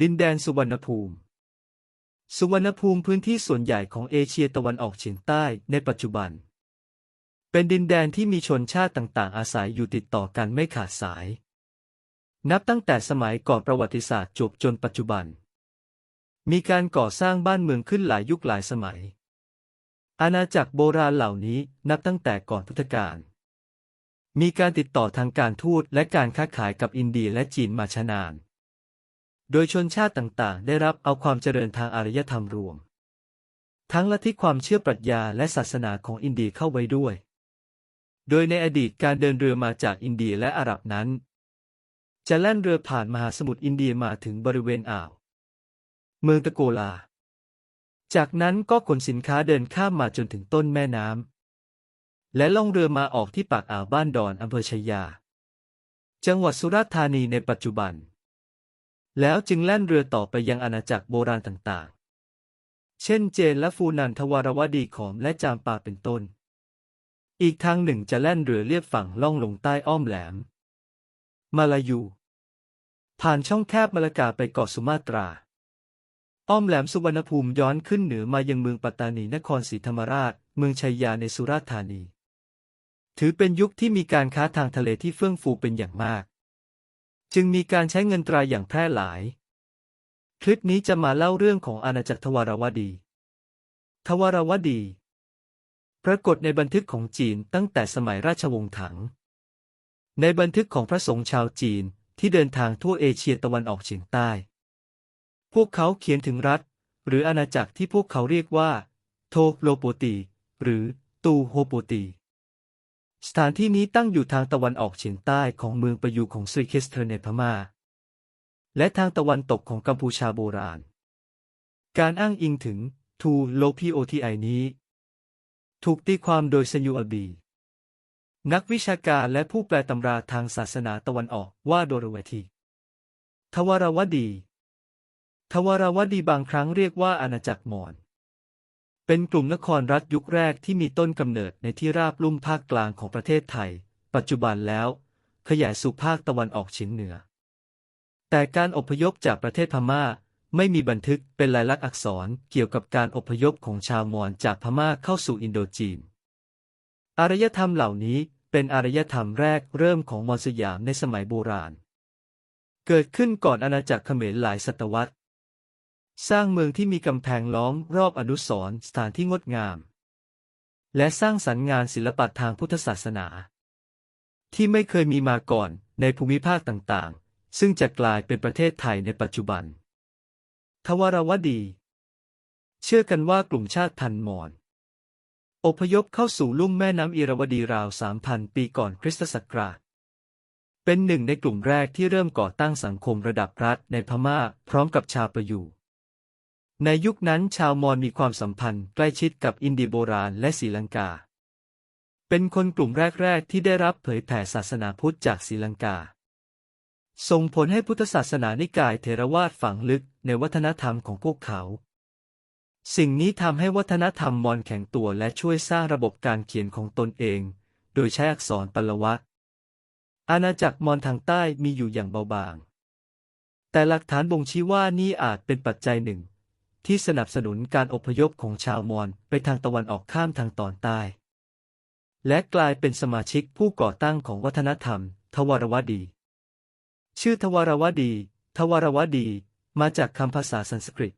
ดินแดนสุวรรณภูมิ สุวรรณภูมิพื้นที่ส่วนใหญ่ของเอเชียตะวันออกเฉียงใต้ในปัจจุบัน เป็นดินแดนที่มีชนชาติต่างๆ อาศัยอยู่ติดต่อกันไม่ขาดสาย นับตั้งแต่สมัยก่อนประวัติศาสตร์จบจนปัจจุบัน มีการก่อสร้างบ้านเมืองขึ้นหลายยุคหลายสมัย อาณาจักรโบราณเหล่านี้นับตั้งแต่ก่อนพุทธกาลมีการติดต่อทางการทูตและการค้าขายกับอินเดียและจีนมาช้านาน โดยชนชาติต่างๆ ได้รับเอาความเจริญทางอารยธรรมรวม ทั้งลัทธิความเชื่อปรัชญาและศาสนาของอินเดียเข้าไว้ด้วย โดยในอดีตการเดินเรือมาจากอินเดียและอาหรับนั้น จะแล่นเรือผ่านมหาสมุทรอินเดียมาถึงบริเวณอ่าว เมืองตะโกลา จากนั้นก็ขนสินค้าเดินข้ามมาจนถึงต้นแม่น้ำและล่องเรือมาออกที่ปากอ่าวบ้านดอนอำเภอชยยา จังหวัดสุราษฎร์ธานีในปัจจุบัน แล้วจึงแล่นเรือต่อไปยังอาณาจักรโบราณต่างๆ เช่นเจนและฟูนันทวารวดีขอมและจามปาเป็นต้น อีกทางหนึ่งจะแล่นเรือเลียบฝั่งล่องลงใต้อ้อมแหลม มาลายู ผ่านช่องแคบมาลากาไปเกาะสุมาตรา อ้อมแหลมสุวรรณภูมิย้อนขึ้นเหนือมายังเมืองปัตตานีนครศรีธรรมราช เมืองชัยยาในสุราษฎร์ธานี ถือเป็นยุคที่มีการค้าทางทะเลที่เฟื่องฟูเป็นอย่างมาก จึงมีการใช้เงินตราอย่างแพร่หลาย คลิปนี้จะมาเล่าเรื่องของอาณาจักรทวารวดี ทวารวดี ปรากฏในบันทึกของจีนตั้งแต่สมัยราชวงศ์ถัง ในบันทึกของพระสงฆ์ชาวจีนที่เดินทางทั่วเอเชียตะวันออกเฉียงใต้ พวกเขาเขียนถึงรัฐ หรืออาณาจักรที่พวกเขาเรียกว่า โทโลโปตี หรือตูโฮโปตี สถานที่นี้ตั้งอยู่ทางตะวันออกเฉียงใต้ของเมืองประยูของสรีเคสเทอร์ในพม่า และทางตะวันตกของกัมพูชาโบราณ การอ้างอิงถึงทูโลพีโอทีไอนี้ ถูกตีความโดยซยูอัลบี นักวิชาการและผู้แปลตำราทางศาสนาตะวันออกว่าโดรเวที ทวารวดี ทวารวดีบางครั้งเรียกว่าอาณาจักรมอญ เป็นกลุ่มนครรัฐยุคแรกที่มีต้นกำเนิดในที่ราบลุ่มภาคกลางของประเทศไทย ปัจจุบันแล้ว ขยายสู่ภาคตะวันออกเฉียงเหนือ แต่การอพยพจากประเทศพม่าไม่มีบันทึกเป็นลายลักษณ์อักษรเกี่ยวกับการอพยพของชาวมอญจากพม่าเข้าสู่อินโดจีน อารยธรรมเหล่านี้เป็นอารยธรรมแรกเริ่มของมอญสยามในสมัยโบราณ เกิดขึ้นก่อนอาณาจักรเขมรหลายศตวรรษ สร้างเมืองที่มีกำแพงล้อมรอบอนุสรณ์สถานที่งดงาม และสร้างสรรค์งานศิลปะทางพุทธศาสนา ที่ไม่เคยมีมาก่อนในภูมิภาคต่างๆ ซึ่งจะกลายเป็นประเทศไทยในปัจจุบัน ทวารวดี เชื่อกันว่ากลุ่มชาติพันธุ์มอญอพยพเข้าสู่ลุ่มแม่น้ำอิระวดีราว 3,000 ปีก่อนคริสตศักราช เป็นหนึ่งในกลุ่มแรกที่เริ่มก่อตั้งสังคมระดับรัฐในพม่าพร้อมกับชาวประยู ในยุคนั้นชาวมอญมีความสัมพันธ์ใกล้ชิดกับอินเดียโบราณและศรีลังกา เป็นคนกลุ่มแรก ๆ ที่ได้รับเผยแผ่ศาสนาพุทธจากศรีลังกา ส่งผลให้พุทธศาสนานิกายเทรวาสฝังลึกในวัฒนธรรมของพวกเขา สิ่งนี้ทำให้วัฒนธรรมมอญแข็งตัวและช่วยสร้างระบบการเขียนของตนเอง โดยใช้อักษรปลวะ อาณาจักรมอญทางใต้มีอยู่อย่างเบาบาง แต่หลักฐานบ่งชี้ว่านี่อาจเป็นปัจจัยหนึ่ง ที่สนับสนุนการอพยพของชาวมอญไปทางตะวันออกข้ามทางตอนใต้ และกลายเป็นสมาชิกผู้ก่อตั้งของวัฒนธรรม ทวารวดี ชื่อทวารวดี ทวารวดี มาจากคำภาษาสันสกฤต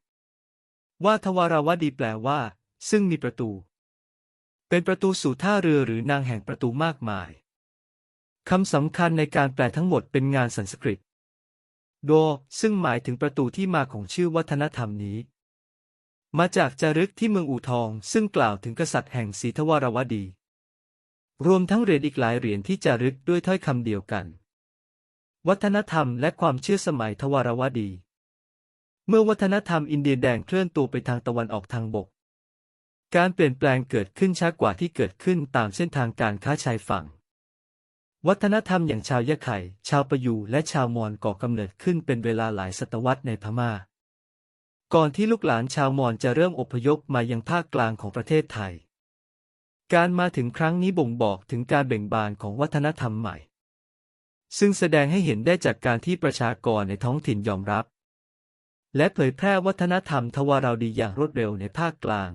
ว่าทวารวดีแปลว่า ซึ่งมีประตู เป็นประตูสู่ท่าเรือหรือนางแห่งประตูมากมายคำสำคัญในการแปลทั้งหมดเป็นงานสันสกฤต โด ซึ่งหมายถึงประตูที่มาของชื่อวัฒนธรรมนี้ มาจากจารึกที่เมืองอู่ทอง ซึ่งกล่าวถึงกษัตริย์แห่งศรีทวารวดี รวมทั้งเหรียญอีกหลายเหรียญที่จารึกด้วยถ้อยคำเดียวกัน วัฒนธรรมและความเชื่อสมัยทวารวดี เมื่อวัฒนธรรมอินเดียแดงเคลื่อนตัวไปทางตะวันออกทางบก การเปลี่ยนแปลงเกิดขึ้นช้ากว่าที่เกิดขึ้นตามเส้นทางการค้าชายฝั่ง วัฒนธรรมอย่างชาวยะไข่ ชาวประยูและชาวมอญก่อกำเนิดขึ้นเป็นเวลาหลายศตวรรษในพม่า ก่อนที่ลูกหลานชาวมอญจะเริ่มอพยพมายังภาคกลางของประเทศไทย การมาถึงครั้งนี้บ่งบอกถึงการเบ่งบานของวัฒนธรรมใหม่ ซึ่งแสดงให้เห็นได้จากการที่ประชากรในท้องถิ่นยอมรับ และเผยแพร่วัฒนธรรมทวาราวดีอย่างรวดเร็วในภาคกลาง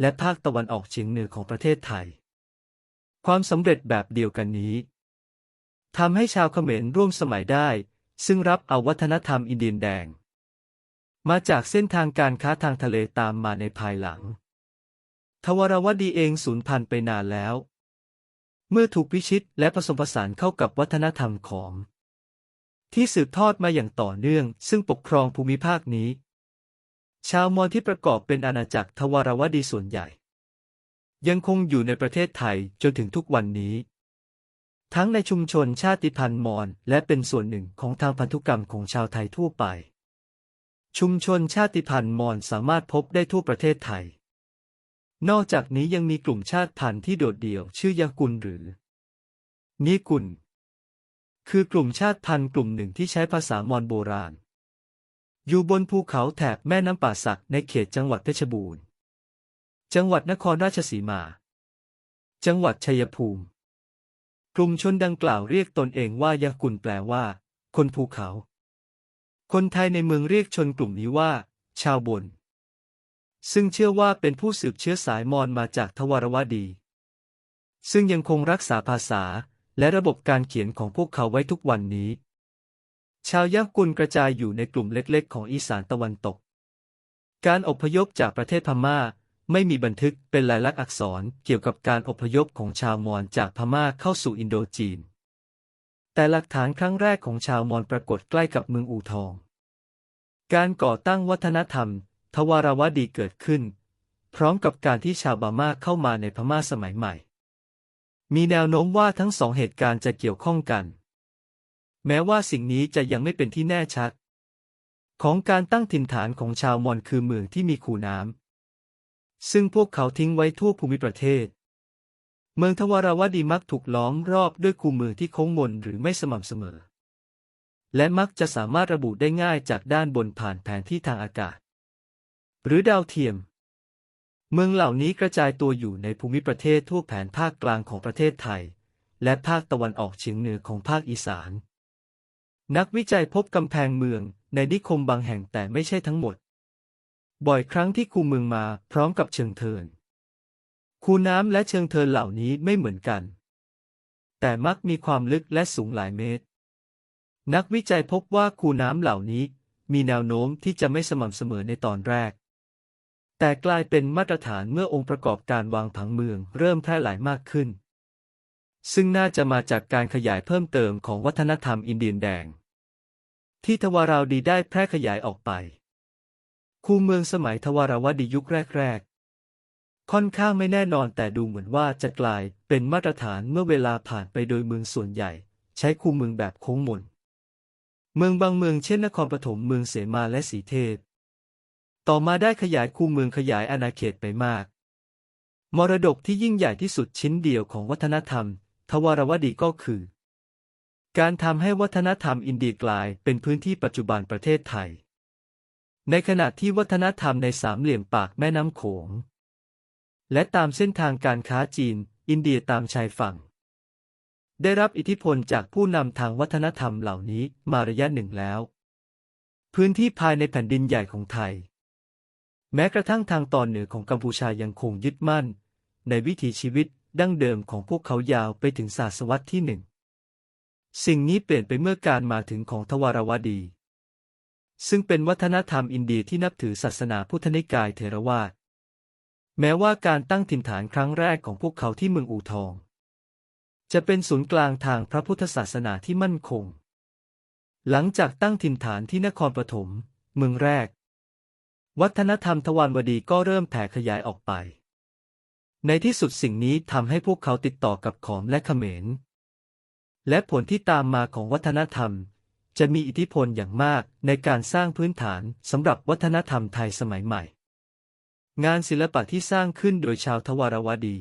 และภาคตะวันออกเฉียงเหนือของประเทศไทย ความสำเร็จแบบเดียวกันนี้ทำให้ชาวเขมรร่วมสมัยได้ ซึ่งรับเอาวัฒนธรรมอินเดียนแดง มาจากเส้นทางการค้าทางทะเลตามมาในภายหลัง ทวารวดีเองสูญพันธุ์ไปนานแล้ว เมื่อถูกพิชิตและผสมผสานเข้ากับวัฒนธรรมของ ที่สืบทอดมาอย่างต่อเนื่อง ซึ่งปกครองภูมิภาคนี้ ชาวมอญที่ประกอบเป็นอาณาจักรทวารวดีส่วนใหญ่ ยังคงอยู่ในประเทศไทยจนถึงทุกวันนี้ ทั้งในชุมชนชาติพันธุ์มอญและเป็นส่วนหนึ่งของทางพันธุกรรมของชาวไทยทั่วไป ชุมชนชาติพันธุ์มอญสามารถพบได้ทั่วประเทศไทย นอกจากนี้ยังมีกลุ่มชาติพันธุ์ที่โดดเดี่ยว ชื่อยากุลหรือนิกุล คือกลุ่มชาติพันธุ์กลุ่มหนึ่งที่ใช้ภาษามอญโบราณ อยู่บนภูเขาแถบแม่น้ำป่าสักในเขตจังหวัดเพชรบูรณ์ จังหวัดนครราชสีมา จังหวัดชัยภูมิ กลุ่มชนดังกล่าวเรียกตนเองว่ายากุลแปลว่า คนภูเขา คนไทยในเมืองเรียกชนกลุ่มนี้ว่า ชาวบน ซึ่งเชื่อว่าเป็นผู้สืบเชื้อสายมอญมาจากทวารวดี ซึ่งยังคงรักษาภาษาและระบบการเขียนของพวกเขาไว้ทุกวันนี้ ชาวยะกุลกระจายอยู่ในกลุ่มเล็กๆ ของอีสานตะวันตก การอพยพจากประเทศพม่าไม่มีบันทึกเป็นลายลักษณ์อักษรเกี่ยวกับการอพยพของชาวมอญจากพม่าเข้าสู่อินโดจีน แต่หลักฐานครั้งแรกของชาวมอญปรากฏใกล้กับเมืองอู่ทอง การก่อตั้งวัฒนธรรม ทวารวดีเกิดขึ้น พร้อมกับการที่ชาวบาม่าเข้ามาในพม่าสมัยใหม่ มีแนวโน้มว่าทั้งสองเหตุการณ์จะเกี่ยวข้องกัน แม้ว่าสิ่งนี้จะยังไม่เป็นที่แน่ชัด ของการตั้งถิ่นฐานของชาวมอญคือเมืองที่มีคูน้ำซึ่งพวกเขาทิ้งไว้ทั่วภูมิประเทศ เมืองทวารวดีมักถูกล้อมรอบด้วยคูเมืองที่โค้งมนหรือไม่สม่ำเสมอ และมักจะสามารถระบุได้ง่ายจากด้านบนผ่านแผนที่ทางอากาศ หรือดาวเทียม เมืองเหล่านี้กระจายตัวอยู่ในภูมิประเทศทั่วแผนภาคกลางของประเทศไทย และภาคตะวันออกเฉียงเหนือของภาคอีสาน นักวิจัยพบกำแพงเมืองในนิคมบางแห่งแต่ไม่ใช่ทั้งหมด บ่อยครั้งที่คูเมืองมาพร้อมกับเชิงเทิน คูน้ำและเชิงเทินเหล่านี้ไม่เหมือนกัน แต่มักมีความลึกและสูงหลายเมตร นักวิจัยพบว่าคูน้ำเหล่านี้มีแนวโน้มที่จะไม่สม่ำเสมอในตอนแรก แต่กลายเป็นมาตรฐานเมื่อองค์ประกอบการวางผังเมืองเริ่มแพร่หลายมากขึ้น ซึ่งน่าจะมาจากการขยายเพิ่มเติมของวัฒนธรรมอินเดียนแดง ที่ทวาราวดีได้แพร่ขยายออกไป คูเมืองสมัยทวารวดียุคแรกๆ ค่อนข้างไม่แน่นอนแต่ดูเหมือนว่าจะกลายเป็นมาตรฐานเมื่อเวลาผ่านไปโดยเมืองส่วนใหญ่ ใช้คูเมืองแบบโค้งมน เมืองบางเมืองเช่นนครปฐมเมืองเสมาและสีเทพ ต่อมาได้ขยายคูเมืองขยายอาณาเขตไปมาก มรดกที่ยิ่งใหญ่ที่สุดชิ้นเดียวของวัฒนธรรม ทวารวดีก็คือ การทำให้วัฒนธรรมอินเดียกลายเป็นพื้นที่ปัจจุบันประเทศไทย ในขณะที่วัฒนธรรมในสามเหลี่ยมปากแม่น้ำโขง และตามเส้นทางการค้าจีน อินเดียตามชายฝั่ง ได้รับอิทธิพลจากผู้นำทางวัฒนธรรมเหล่านี้มาระยะหนึ่งแล้ว พื้นที่ภายในแผ่นดินใหญ่ของไทย แม้กระทั่งทางตอนเหนือของกัมพูชายังคงยึดมั่น ในวิถีชีวิตดั้งเดิมของพวกเขายาวไปถึงศตวรรษที่หนึ่ง สิ่งนี้เปลี่ยนไปเมื่อการมาถึงของทวารวดี ซึ่งเป็นวัฒนธรรมอินเดียที่นับถือศาสนาพุทธนิกายเทรวาส แม้ว่าการตั้งถิ่นฐานครั้งแรกของพวกเขาที่เมืองอู่ทอง จะเป็นศูนย์กลางทางพระพุทธศาสนาที่มั่นคง หลังจากตั้งถิ่นฐานที่นครปฐมเมืองแรก วัฒนธรรมทวารวดีก็เริ่มแผ่ขยายออกไป ในที่สุดสิ่งนี้ทำให้พวกเขาติดต่อกับขอมและเขมร และผลที่ตามมาของวัฒนธรรม จะมีอิทธิพลอย่างมากในการสร้างพื้นฐานสำหรับวัฒนธรรมไทยสมัยใหม่ งานศิลปะที่สร้างขึ้นโดยชาวทวารวดี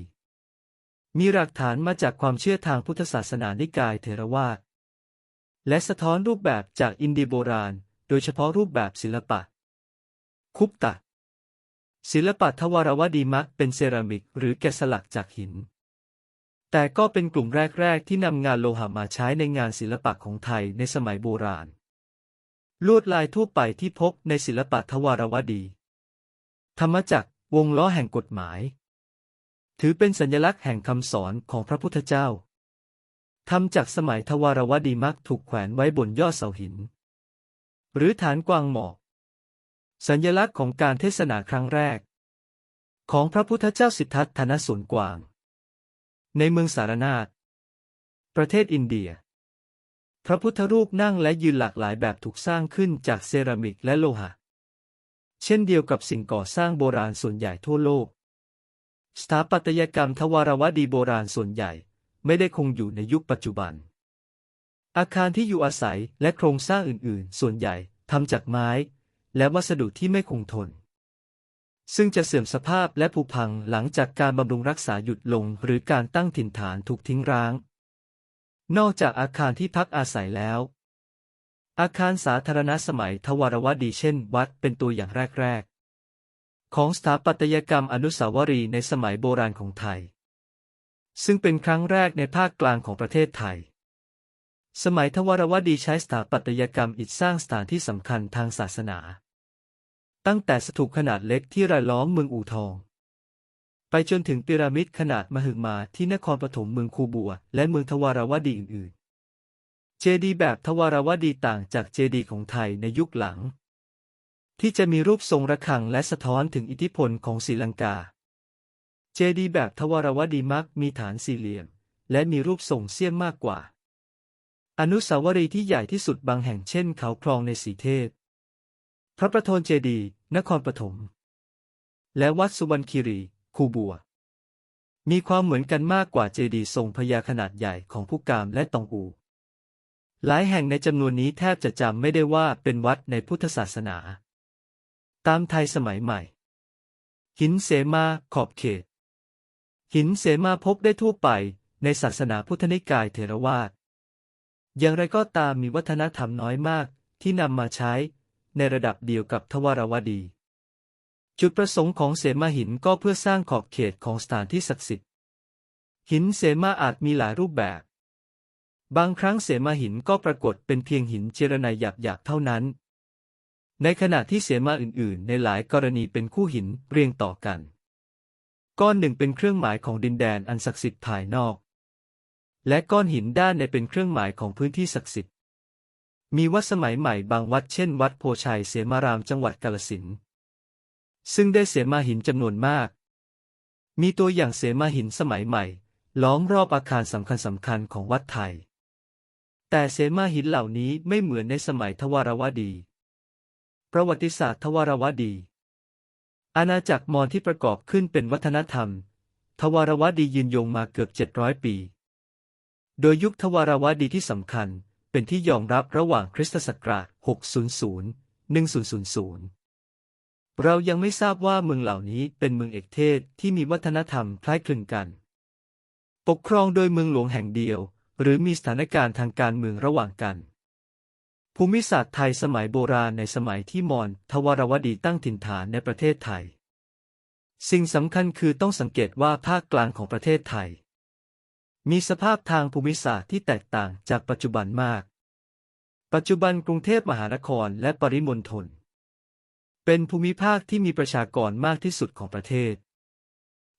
มีหลักฐานมาจากความเชื่อทางพุทธศาสนานิกายเทรวาสและสะท้อนรูปแบบจากอินเดียโบราณ โดยเฉพาะรูปแบบศิลปะ คุปตะ ศิลปะทวารวดีมักเป็นเซรามิกหรือแกะสลักจากหิน แต่ก็เป็นกลุ่มแรก ๆ ที่นำงานโลหะมาใช้ในงานศิลปะของไทยในสมัยโบราณ ลวดลายทั่วไปที่พบในศิลปะทวารวดี ธรรมจักรวงล้อแห่งกฎหมาย ถือเป็นสัญลักษณ์แห่งคำสอนของพระพุทธเจ้าทำจากสมัยทวารวดีมักถูกแขวนไว้บนยอดเสาหิน หรือฐานกวางหมอก สัญลักษณ์ของการเทศนาครั้งแรก ของพระพุทธเจ้าสิทธัตถนสวนกวาง ในเมืองสารนาถประเทศอินเดีย พระพุทธรูปนั่งและยืนหลากหลายแบบถูกสร้างขึ้นจากเซรามิกและโลหะ เช่นเดียวกับสิ่งก่อสร้างโบราณส่วนใหญ่ทั่วโลก สถาปัตยกรรมทวารวดีโบราณส่วนใหญ่ ไม่ได้คงอยู่ในยุคปัจจุบัน อาคารที่อยู่อาศัยและโครงสร้างอื่น ๆ ส่วนใหญ่ทำจากไม้ และวัสดุที่ไม่คงทน ซึ่งจะเสื่อมสภาพและผุพังหลังจากการบำรุงรักษาหยุดลง หรือการตั้งถิ่นฐานถูกทิ้งร้าง นอกจากอาคารที่พักอาศัยแล้ว อาคารสาธารณะสมัยทวารวดีเช่น วัดเป็นตัวอย่างแรก ๆ ของสถาปัตยกรรมอนุสาวรีย์ในสมัยโบราณของไทย ซึ่งเป็นครั้งแรกในภาคกลางของประเทศไทย สมัยทวารวดีใช้สถาปัตยกรรมอิฐสร้างสถานที่สำคัญทางศาสนา ตั้งแต่สถูปขนาดเล็กที่รายล้อมเมืองอู่ทอง ไปจนถึงพีระมิดขนาดมหึมาที่นครปฐมเมืองคูบัว และเมืองทวารวดีอื่น ๆ เจดีย์แบบทวารวดีต่างจากเจดีย์ของไทยในยุคหลัง ที่จะมีรูปทรงระฆังและสะท้อนถึงอิทธิพลของศรีลังกา เจดีย์แบบทวารวดีมักมีฐานสี่เหลี่ยม และมีรูปทรงเสี้ยมมากกว่า อนุสาวรีย์ที่ใหญ่ที่สุดบางแห่งเช่นเขาคลองในสีเทพ พระประโทนเจดีย์นครปฐม และวัดสุวรรณคีรีคูบัว มีความเหมือนกันมากกว่าเจดีย์ทรงพญาขนาดใหญ่ของผู้กามและตองอู หลายแห่งในจำนวนนี้แทบจะจำไม่ได้ว่าเป็นวัดในพุทธศาสนา ตามไทยสมัยใหม่ หินเสมาขอบเขต หินเสมาพบได้ทั่วไปในศาสนาพุทธนิกายเถรวาท อย่างไรก็ตามมีวัฒนธรรมน้อยมากที่นำมาใช้ในระดับเดียวกับทวารวดี จุดประสงค์ของเสมาหินก็เพื่อสร้างขอบเขตของสถานที่ศักดิ์สิทธิ์ หินเสมาอาจมีหลายรูปแบบ บางครั้งเสมาหินก็ปรากฏเป็นเพียงหินเจรไนหยาบๆเท่านั้น ในขณะที่เสมาอื่นๆ ในหลายกรณีเป็นคู่หินเรียงต่อกัน ก้อนหนึ่งเป็นเครื่องหมายของดินแดนอันศักดิ์สิทธิ์ภายนอก และก้อนหินด้านในเป็นเครื่องหมายของพื้นที่ศักดิ์สิทธิ์ มีวัดสมัยใหม่บางวัดเช่น วัดโพชัยเสมารามจังหวัดกาฬสินซึ่งได้เสมาหินจำนวนมาก มีตัวอย่างเสมาหินสมัยใหม่ ล้อมรอบอาคารสำคัญสำคัญของวัดไทย แต่เสมาหินเหล่านี้ไม่เหมือนในสมัยทวารวดี ประวัติศาสตร์ทวารวดี อาณาจักรมอญที่ประกอบขึ้นเป็นวัฒนธรรม ทวารวดียืนยงมาเกือบ 700 ปี โดยยุคทวารวดีที่สำคัญเป็นที่ยอมรับระหว่างคริสตศักราช 600 1000 เรายังไม่ทราบว่าเมืองเหล่านี้เป็นเมืองเอกเทศที่มีวัฒนธรรมคล้ายคลึงกัน ปกครองโดยเมืองหลวงแห่งเดียว หรือมีสถานการณ์ทางการเมืองระหว่างกัน ภูมิศาสตร์ไทยสมัยโบราณในสมัยที่มอญทวารวดีตั้งถิ่นฐานในประเทศไทย สิ่งสำคัญคือต้องสังเกตว่าภาคกลางของประเทศไทย มีสภาพทางภูมิศาสตร์ที่แตกต่างจากปัจจุบันมาก ปัจจุบันกรุงเทพมหานครและปริมณฑลเป็นภูมิภาคที่มีประชากรมากที่สุดของประเทศ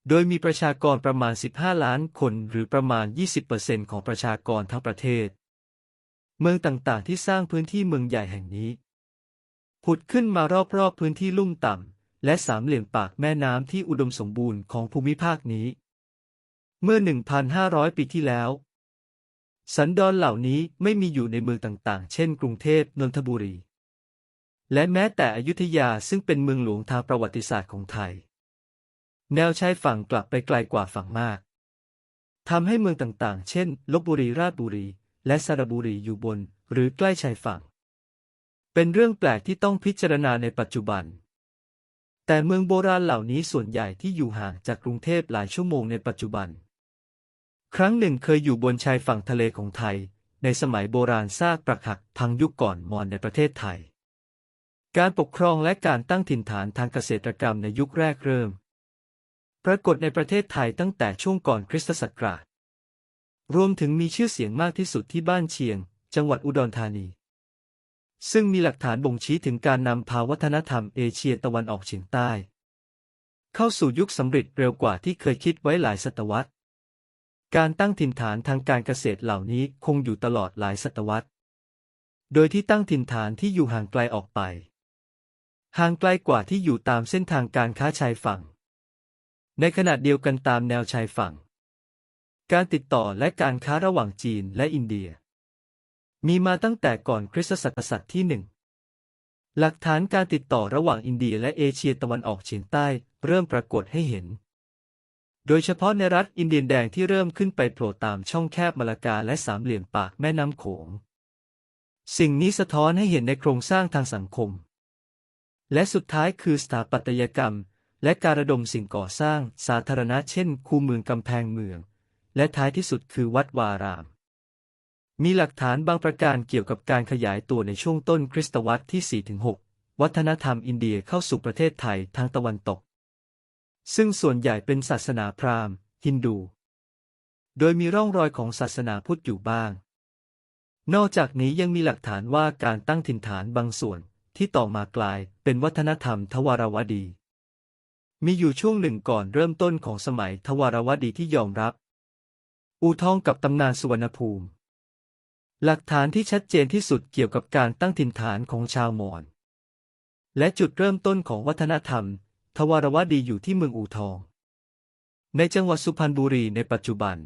โดยมีประชากรประมาณ 15 ล้านคนหรือประมาณ 20%ของประชากรทั้งประเทศ เมืองต่างๆ ที่สร้างพื้นที่เมืองใหญ่แห่งนี้ ผุดขึ้นมารอบๆพื้นที่ลุ่มต่ำ และสามเหลี่ยมปากแม่น้ำที่อุดมสมบูรณ์ของภูมิภาคนี้ เมื่อ 1,500 ปีที่แล้ว สันดอนเหล่านี้ไม่มีอยู่ในเมืองต่างๆ เช่น กรุงเทพนนทบุรี และแม้แต่อยุธยาซึ่งเป็นเมืองหลวงทางประวัติศาสตร์ของไทย แนวชายฝั่งกลับไปไกลกว่าฝั่งมากทำให้เมืองต่างๆ เช่น ลบบุรีราชบุรี และสระบุรีอยู่บน หรือใกล้ชายฝั่ง เป็นเรื่องแปลกที่ต้องพิจารณาในปัจจุบัน แต่เมืองโบราณเหล่านี้ส่วนใหญ่ที่อยู่ห่างจากกรุงเทพหลายชั่วโมงในปัจจุบัน ครั้งหนึ่งเคยอยู่บนชายฝั่งทะเลของไทย ในสมัยโบราณซากปรักหักพังยุคก่อนมอญในประเทศไทย การปกครองและการตั้งถิ่นฐานทางเกษตรกรรมในยุคแรกเริ่ม รากฏในประเทศไทยตั้งแต่ช่วงก่อนคริสตศักราช รวมถึงมีชื่อเสียงมากที่สุดที่บ้านเชียง จังหวัดอุดรธานี ซึ่งมีหลักฐานบ่งชี้ถึงการนำพาวัฒนธรรมเอเชียตะวันออกเฉียงใต้ เข้าสู่ยุคสำเร็จเร็วกว่าที่เคยคิดไว้หลายศตวรรษ การตั้งถิ่นฐานทางการเกษตรเหล่านี้คงอยู่ตลอดหลายศตวรรษ โดยที่ตั้งถิ่นฐานที่อยู่ห่างไกลออกไป ห่างไกลกว่าที่อยู่ตามเส้นทางการค้าชายฝั่ง ในขณะเดียวกันตามแนวชายฝั่ง การติดต่อและการค้าระหว่างจีนและอินเดีย มีมาตั้งแต่ก่อนคริสตศักราชที่หนึ่งหลักฐานการติดต่อระหว่างอินเดียและเอเชียตะวันออกเฉียงใต้เริ่มปรากฏให้เห็น โดยเฉพาะในรัฐอินเดียนแดงที่เริ่มขึ้นไปโผล่ตามช่องแคบมาลากาและสามเหลี่ยมปากแม่น้ำโขง สิ่งนี้สะท้อนให้เห็นในโครงสร้างทางสังคม และสุดท้ายคือสถาปัตยกรรม และการระดมสิ่งก่อสร้างสาธารณะเช่น คูเมืองกำแพงเมือง และท้ายที่สุดคือวัดวาราม มีหลักฐานบางประการเกี่ยวกับการขยายตัวในช่วงต้นคริสตวรรษที่ 4-6 วัฒนธรรมอินเดียเข้าสู่ประเทศไทยทางตะวันตก ซึ่งส่วนใหญ่เป็นศาสนาพราหมณ์ ฮินดู โดยมีร่องรอยของศาสนาพุทธอยู่บ้าง นอกจากนี้ยังมีหลักฐานว่าการตั้งถิ่นฐานบางส่วนที่ต่อมากลายเป็นวัฒนธรรมทวารวดี มีอยู่ช่วงหนึ่งก่อนเริ่มต้นของสมัยทวารวดีที่ยอมรับ อูทองกับตำนานสุวรรณภูมิ หลักฐานที่ชัดเจนที่สุดเกี่ยวกับการตั้งถิ่นฐานของชาวมอญและจุดเริ่มต้นของวัฒนธรรม ทวารวดีอยู่ที่เมืองอูทอง ในจังหวัดสุพรรณบุรีในปัจจุบัน